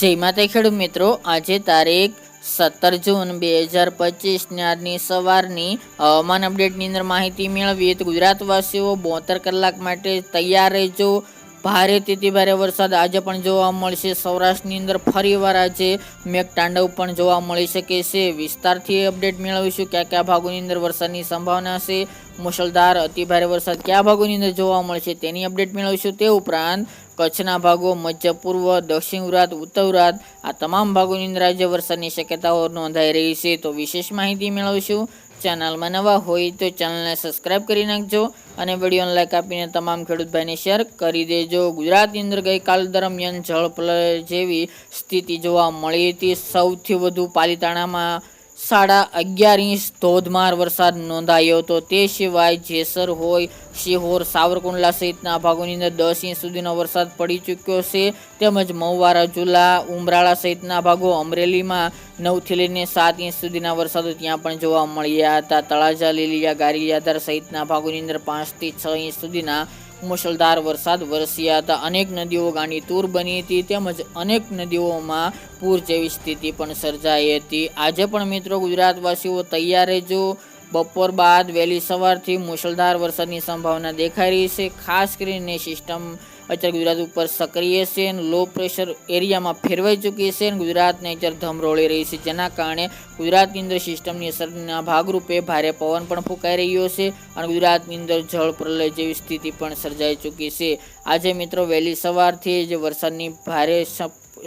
જય માતા ખેડૂત મિત્રો, આજે તારીખ સત્તર જૂન બે હજાર પચીસની આજની સવારની હવામાન અપડેટની અંદર માહિતી મેળવીએ તો ગુજરાતવાસીઓ બોતેર કલાક માટે તૈયાર રહેજો. ભારે તેથી ભારે વરસાદ આજે પણ જોવા મળશે. સૌરાષ્ટ્રની અંદર ફરીવાર આજે મેઘતાંડવ પણ જોવા મળી શકે છે. વિસ્તારથી અપડેટ મેળવીશું કયા કયા ભાગોની અંદર વરસાદની સંભાવના છે. મુશળધાર અતિભારે વરસાદ કયા ભાગોની અંદર જોવા મળશે તેની અપડેટ મેળવીશું. તે ઉપરાંત કચ્છના ભાગો, મધ્ય પૂર્વ, દક્ષિણ ગુજરાત ઉત્તર ગુજરાત આ તમામ ભાગોની આજે વરસાદની શક્યતાઓ નોંધાઈ રહી છે. તો વિશેષ માહિતી મેળવીશું. ચેનલમાં નવા હોય તો ચેનલને સબસ્ક્રાઇબ કરી નાખજો અને વિડીયોને લાઈક આપીને તમામ ખેડૂત ભાઈને શેર કરી દેજો. ગુજરાતની અંદર ગઈકાલ દરમિયાન જળ જેવી સ્થિતિ જોવા મળી હતી. સૌથી વધુ પાલીતાણામાં સાડા અગિયાર ઇંચ ધોધમાર વરસાદ નોંધાયો હતો. તે સિવાય જેસર હોય, શિહોર, સાવરકુંડલા સહિતના ભાગોની અંદર દસ ઇંચ સુધીનો વરસાદ પડી ચૂક્યો છે. તેમજ મહુવા રાજુલા ઉમરાળા સહિતના ભાગો અમરેલીમાં નવથી લઈને સાત ઇંચ સુધીના વરસાદો ત્યાં પણ જોવા મળ્યા હતા. તળાજા, લીલિયા, ગારિયાધાર સહિતના ભાગોની અંદર પાંચથી છ ઇંચ સુધીના મુશળધાર વરસાદ વરસ્યા હતા. અનેક નદીઓ ગાંડી તૂર બની હતી તેમજ અનેક નદીઓમાં પૂર જેવી સ્થિતિ પણ સર્જાઈ હતી. આજે પણ મિત્રો ગુજરાતવાસીઓ તૈયાર રહેજો. બપોર બાદ વહેલી સવારથી મુશળધાર વરસાદની સંભાવના દેખાઈ રહી છે. ખાસ કરીને સિસ્ટમ અત્યારે ગુજરાત ઉપર સક્રિય છે લો પ્રેશર એરિયામાં ફેરવાઈ ચૂકી છે અને ગુજરાતને અત્યારે ધમરોળી રહી છે. જેના કારણે ગુજરાતની અંદર સિસ્ટમની અસરના ભાગરૂપે ભારે પવન પણ ફૂંકાઈ રહ્યો છે અને ગુજરાતની અંદર જળ પ્રલય જેવી સ્થિતિ પણ સર્જાઈ ચૂકી છે. આજે મિત્રો વહેલી સવારથી જ વરસાદની ભારે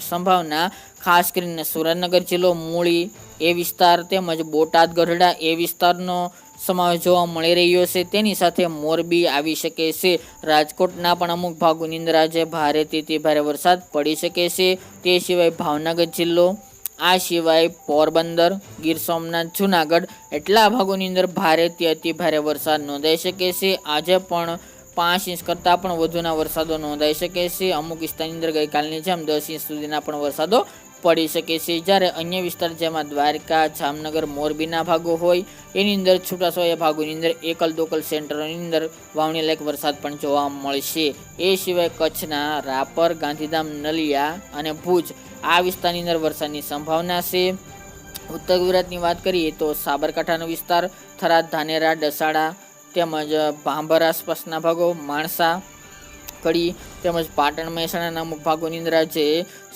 સંભાવના, ખાસ કરીને સુરેન્દ્રનગર જિલ્લો, મૂળી એ વિસ્તાર તેમજ બોટાદ ગઢડા એ વિસ્તારનો સમાવેશ જોવા મળી રહ્યો છે. તેની સાથે મોરબી આવી શકે છે. રાજકોટના પણ અમુક ભાગોની અંદર આજે ભારેથી ભારે વરસાદ પડી શકે છે. તે સિવાય ભાવનગર જિલ્લો, આ સિવાય પોરબંદર, ગીર સોમનાથ, જુનાગઢ એટલા ભાગોની અંદર ભારેથી અતિ ભારે વરસાદ નોંધાઈ શકે છે. આજે પણ પાંચ ઇંચ કરતાં પણ વધુના વરસાદો નોંધાઈ શકે છે. અમુક વિસ્તારની અંદર ગઈકાલની જેમ દસ ઇંચ સુધીના પણ વરસાદો પડી શકે છે. જ્યારે અન્ય વિસ્તાર જેમાં દ્વારકા, જામનગર, મોરબીના ભાગો હોય, એની અંદર છૂટાછવાયા ભાગોની અંદર એકલ દોકલ સેન્ટરોની અંદર વાવણી લાયક વરસાદ પણ જોવા મળશે. એ સિવાય કચ્છના રાપર, ગાંધીધામ, નલિયા અને ભુજ આ વિસ્તારની અંદર વરસાદની સંભાવના છે. ઉત્તર ગુજરાતની વાત કરીએ તો સાબરકાંઠાનો વિસ્તાર થરાદ, ધાનેરા, ડસાડા તેમજ ભાંભર આસપાસના ભાગો, માણસા કડી તેમજ પાટણ મહેસાણાના અમુક ભાગોની અંદર આજે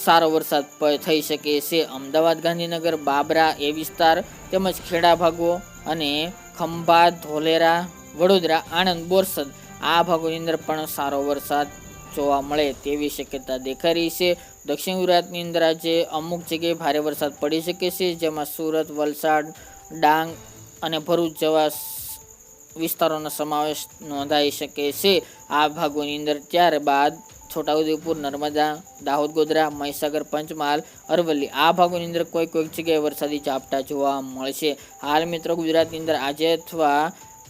સારો વરસાદ થઈ શકે છે. અમદાવાદ, ગાંધીનગર, બાબરા એ વિસ્તાર તેમજ ખેડા ભાગો અને ખંભાત ધોલેરા, વડોદરા, આણંદ, બોરસદ આ ભાગોની અંદર પણ સારો વરસાદ જોવા મળે તેવી શક્યતા દેખાઈ રહી છે. દક્ષિણ ગુજરાતની અંદર આજે અમુક જગ્યાએ ભારે વરસાદ પડી શકે છે, જેમાં સુરત, વલસાડ, ડાંગ અને ભરૂચ જેવા વિસ્તારોનો સમાવેશ નોંધાઈ શકે છે. આ ભાગોની અંદર ત્યારબાદ છોટાઉદેપુર, નર્મદા, દાહોદ, ગોધરા, મહીસાગર, પંચમહાલ, અરવલ્લી આ ભાગોની અંદર કોઈ કોઈક જગ્યાએ વરસાદી ઝાપટા જોવા મળશે હાલ મિત્રો ગુજરાતની અંદર આજે અથવા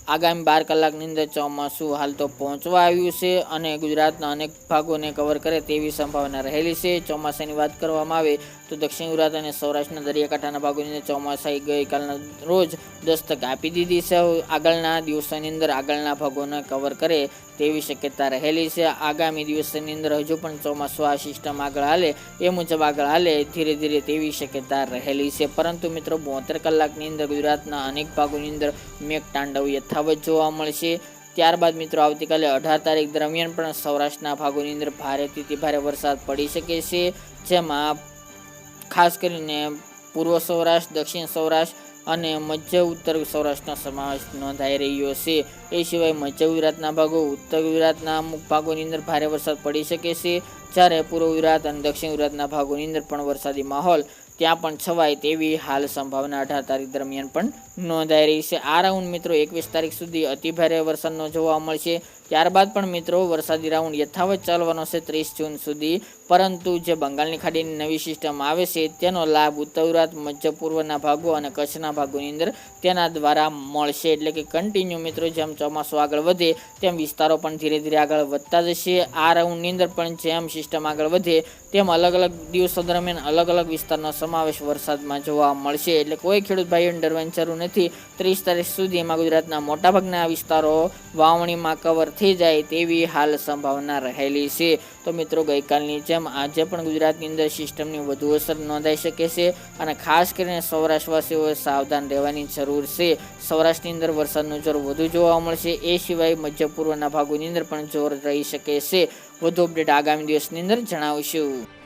આગામી બાર કલાકની અંદર ચોમાસું હાલ તો પહોંચવા આવ્યું છે અને ગુજરાતના અનેક ભાગોને કવર કરે તેવી સંભાવના રહેલી છે. ચોમાસાની વાત કરવામાં આવે તો દક્ષિણ ગુજરાત અને સૌરાષ્ટ્રના દરિયાકાંઠાના ભાગોની અંદર ચોમાસાએ ગઈકાલના રોજ દસ્તક આપી દીધી છે. આગળના દિવસોની અંદર આગળના ભાગોને કવર કરે તેવી શક્યતા રહેલી છે. આગામી દિવસની અંદર હજુ પણ ચોમાસું આ સિસ્ટમ આગળ હાલે એ મુજબ આગળ હાલે ધીરે ધીરે તેવી શક્યતા રહેલી છે. પરંતુ મિત્રો, બોતેર કલાકની અંદર ગુજરાતના અનેક ભાગોની અંદર મેઘ તાંડવ યથાવત જોવા મળશે. ત્યારબાદ મિત્રો, આવતીકાલે અઢાર તારીખ દરમિયાન પણ સૌરાષ્ટ્રના ભાગોની અંદર ભારેથી ભારે વરસાદ પડી શકે છે. જેમાં ખાસ કરીને પૂર્વ સૌરાષ્ટ્ર, દક્ષિણ સૌરાષ્ટ્ર અને મધ્ય ઉત્તર સૌરાષ્ટ્રનો સમાવેશ નોંધાઈ રહ્યો છે. એ સિવાય મધ્ય ગુજરાતના ભાગો ઉત્તર ગુજરાતના અમુક ભાગોની અંદર ભારે વરસાદ પડી શકે છે. જ્યારે પૂર્વ ગુજરાત અને દક્ષિણ ગુજરાતના ભાગોની અંદર પણ વરસાદી માહોલ, ત્યાં પણ છવાય તેવી હાલ સંભાવના અઢાર તારીખ દરમિયાન પણ નોંધાઈ રહી છે. આ રાઉન્ડ મિત્રો એકવીસ તારીખ સુધી અતિભારે વરસાદનો જોવા મળશે. ત્યારબાદ પણ મિત્રો વરસાદી રાઉન્ડ યથાવત ચાલવાનો છે ત્રીસ જૂન સુધી. પરંતુ જે બંગાળની ખાડીની નવી સિસ્ટમ આવે છે, તેનો લાભ ઉત્તર ગુજરાત, મધ્ય પૂર્વના ભાગો અને કચ્છના ભાગોની અંદર તેના દ્વારા મળશે. એટલે કે કન્ટિન્યુ મિત્રો જેમ ચોમાસું આગળ વધે, તેમ વિસ્તારો પણ ધીરે ધીરે આગળ વધતા જશે. આ રાઉન્ડની અંદર પણ જેમ સિસ્ટમ આગળ વધે, તેમ અલગ અલગ દિવસો દરમિયાન અલગ અલગ વિસ્તારનો સમાવેશ વરસાદમાં જોવા મળશે. એટલે કોઈ ખેડૂત ભાઈઓ ડરવાની જરૂર નથી. ત્રીસ તારીખ સુધીમાં ગુજરાતના મોટાભાગના વિસ્તારો વાવણીમાં કવર થઈ જાય તેવી હાલ સંભાવના રહેલી છે. તો મિત્રો, ગઈકાલની જેમ આજે પણ ગુજરાતની અંદર સિસ્ટમની વધુ અસર નોંધાઈ શકે છે અને ખાસ કરીને સૌરાષ્ટ્રવાસીઓએ સાવધાન રહેવાની જરૂર છે. સૌરાષ્ટ્રની અંદર વરસાદનું જોર વધુ જોવા મળશે, એ સિવાય મધ્ય પૂર્વના ભાગોની અંદર પણ જોર રહી શકે છે. વધુ અપડેટ આગામી દિવસની અંદર જણાવશું.